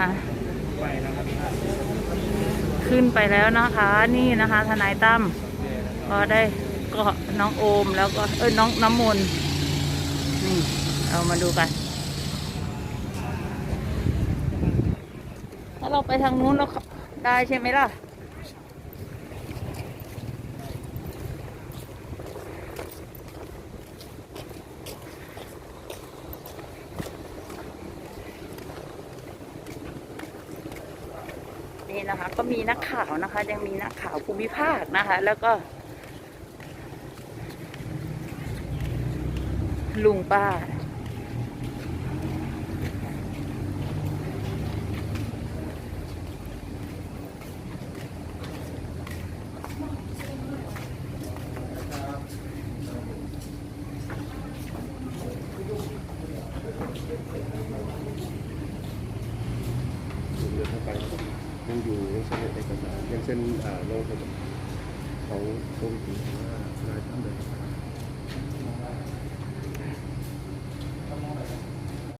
นะคะ ขึ้นไปแล้วนะคะ นี่นะคะ ทนายตั้มก็ได้ก็น้องโอมแล้วก็เอ้ยน้องน้ำมนต์นี่เอามาดูกัน ถ้าเราไปทางนู้นเราได้ใช่ไหมล่ะ นี่นะคะ ก็มีนักข่าวนะคะ ยังมีนักข่าวภูมิภาคนะคะ แล้วก็ ลุงป้าเดินเข้าไป ยังอยู่ยังเซ็นเอกสารยังเซ็นอ่าลงทะเบียนของโควิดถึงว่านายท่านเดินเข้าไป